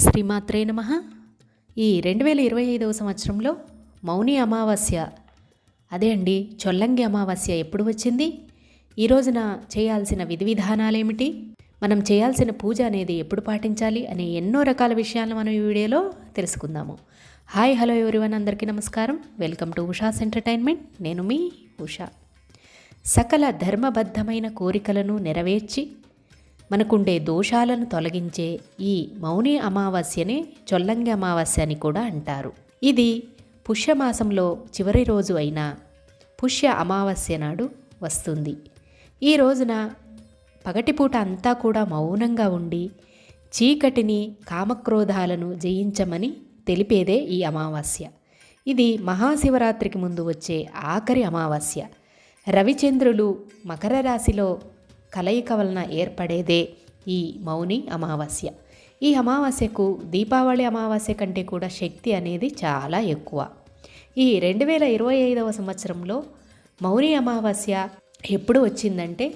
శ్రీమాత్రే నమ. ఈ రెండు వేల ఇరవై ఐదవ సంవత్సరంలో మౌని అమావాస్య. అదే అండి చొల్లంగి అమావాస్య ఎప్పుడు వచ్చింది? ఈ రోజున చేయాల్సిన విధి విధానాలేమిటి? మనం చేయాల్సిన పూజ అనేది ఎప్పుడు పాటించాలి అనే ఎన్నో రకాల విషయాలను మనం ఈ వీడియోలో తెలుసుకుందాము. హాయ్ హలో ఎవరివన్ అందరికీ నమస్కారం. Welcome to Usha's entertainment. నేను మీ ఉషా. సకల ధర్మబద్ధమైన కోరికలను నెరవేర్చి మనకుండే దోషాలను తొలగించే ఈ మౌని అమావాస్యనే చొల్లంగి అమావాస్య అని కూడా అంటారు. ఇది పుష్యమాసంలో చివరి రోజు అయిన పుష్య అమావాస్య నాడు వస్తుంది. ఈ రోజున పగటిపూట అంతా కూడా మౌనంగా ఉండి చీకటిని కామక్రోధాలను జయించమని తెలిపేదే ఈ అమావాస్య. ఇది మహాశివరాత్రికి ముందు వచ్చే ఆఖరి అమావాస్య. రవిచంద్రులు మకర రాశిలో కలయిక వలన ఏర్పడేదే ఈ మౌని అమావాస్య. ఈ అమావాస్యకు దీపావళి అమావాస్య కంటే కూడా శక్తి అనేది చాలా ఎక్కువ. ఈ రెండు వేల ఇరవై ఐదవ సంవత్సరంలో మౌని అమావాస్య ఎప్పుడు వచ్చిందంటే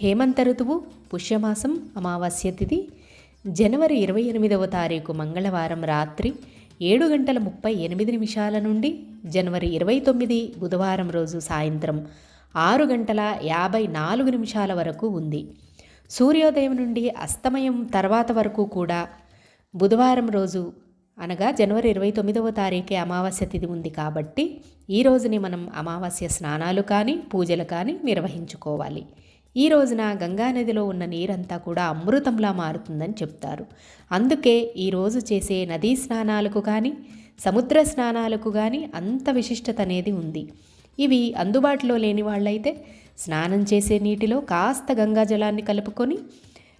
హేమంత ఋతువు పుష్యమాసం అమావాస్య తిథి జనవరి ఇరవై ఎనిమిదవ తారీఖు మంగళవారం రాత్రి ఏడు గంటల ముప్పై ఎనిమిది నిమిషాల నుండి జనవరి ఇరవై తొమ్మిది బుధవారం రోజు సాయంత్రం ఆరు గంటల యాభై నాలుగు నిమిషాల వరకు ఉంది. సూర్యోదయం నుండి అస్తమయం తర్వాత వరకు కూడా బుధవారం రోజు అనగా జనవరి ఇరవై తొమ్మిదవ తారీఖే అమావాస్య తిథి ఉంది కాబట్టి ఈ రోజుని మనం అమావాస్య స్నానాలు కానీ పూజలు కానీ నిర్వహించుకోవాలి. ఈ రోజున గంగానదిలో ఉన్న నీరంతా కూడా అమృతంలా మారుతుందని చెప్తారు. అందుకే ఈరోజు చేసే నదీ స్నానాలకు కానీ సముద్ర స్నానాలకు కానీ అంత విశిష్టత అనేది ఉంది. ఇవి అందుబాటులో లేని వాళ్ళైతే స్నానం చేసే నీటిలో కాస్త గంగాజలాన్ని కలుపుకొని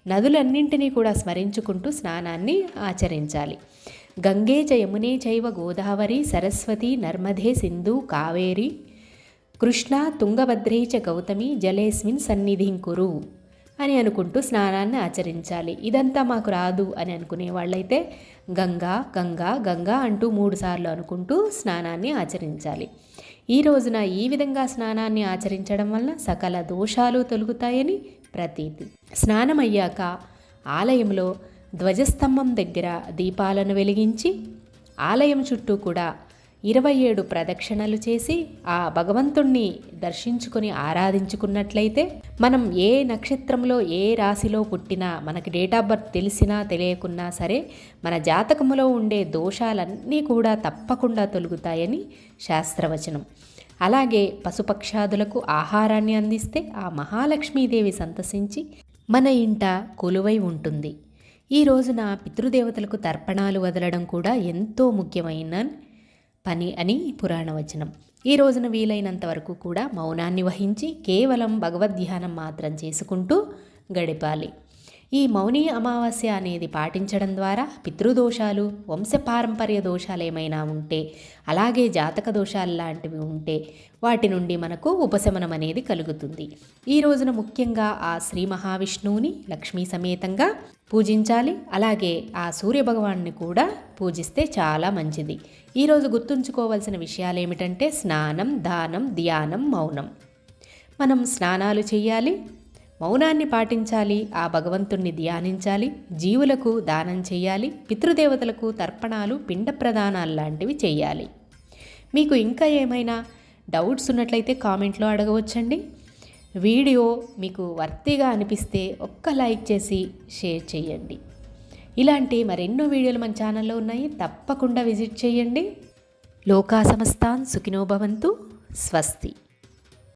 నదులన్నింటినీ కూడా స్మరించుకుంటూ స్నానాన్ని ఆచరించాలి. గంగే చ యమునే చైవ గోదావరి సరస్వతి నర్మదే సింధు కావేరి కృష్ణ తుంగభద్రే చ గౌతమి జలేస్మిన్ సన్నిధిం కురు అని అనుకుంటూ స్నానాన్ని ఆచరించాలి. ఇదంతా మాకు రాదు అని అనుకునే వాళ్ళైతే గంగా గంగా గంగా అంటూ మూడుసార్లు అనుకుంటూ స్నానాన్ని ఆచరించాలి. ఈ రోజున ఈ విధంగా స్నానాన్ని ఆచరించడం వల్ల సకల దోషాలు తొలుగుతాయని ప్రతీతి. స్నానం అయ్యాక ఆలయంలో ధ్వజస్తంభం దగ్గర దీపాలను వెలిగించి ఆలయం చుట్టూ కూడా ఇరవై ఏడు ప్రదక్షిణలు చేసి ఆ భగవంతుణ్ణి దర్శించుకొని ఆరాధించుకున్నట్లయితే మనం ఏ నక్షత్రంలో ఏ రాశిలో పుట్టినా మనకి డేట్ ఆఫ్ బర్త్ తెలిసినా తెలియకున్నా సరే మన జాతకములో ఉండే దోషాలన్నీ కూడా తప్పకుండా తొలుగుతాయని శాస్త్రవచనం. అలాగే పశుపక్షాదులకు ఆహారాన్ని అందిస్తే ఆ మహాలక్ష్మీదేవి సంతసించి మన ఇంట కొలువై ఉంటుంది. ఈ రోజున పితృదేవతలకు తర్పణాలు వదలడం కూడా ఎంతో ముఖ్యమైన పని అని పురాణవచనం. ఈ రోజున వీలైనంత వరకు కూడా మౌనాన్ని వహించి కేవలం భగవద్ధ్యానం మాత్రం చేసుకుంటూ గడిపాలి. ఈ మౌని అమావాస్య అనేది పాటించడం ద్వారా పితృదోషాలు వంశపారంపర్య దోషాలు ఏమైనా ఉంటే అలాగే జాతక దోషాలు లాంటివి ఉంటే వాటి నుండి మనకు ఉపశమనం అనేది కలుగుతుంది. ఈ రోజున ముఖ్యంగా ఆ శ్రీ మహావిష్ణువుని లక్ష్మీ సమేతంగా పూజించాలి అలాగే ఆ సూర్యభగవాన్ని కూడా పూజిస్తే చాలా మంచిది. ఈరోజు గుర్తుంచుకోవాల్సిన విషయాలు ఏమిటంటే స్నానం దానం ధ్యానం మౌనం. మనం స్నానాలు చేయాలి మౌనాన్ని పాటించాలి ఆ భగవంతుణ్ణి ధ్యానించాలి జీవులకు దానం చేయాలి పితృదేవతలకు తర్పణాలు పిండ ప్రదానాలు లాంటివి చేయాలి. మీకు ఇంకా ఏమైనా డౌట్స్ ఉన్నట్లయితే కామెంట్లో అడగవచ్చండి. వీడియో మీకు వర్తిగా అనిపిస్తే ఒక్క లైక్ చేసి షేర్ చేయండి. ఇలాంటి మరెన్నో వీడియోలు మన ఛానల్లో ఉన్నాయి. తప్పకుండా విజిట్ చేయండి. లోకా సమస్తాన్ సుఖినోభవంతు స్వస్తి.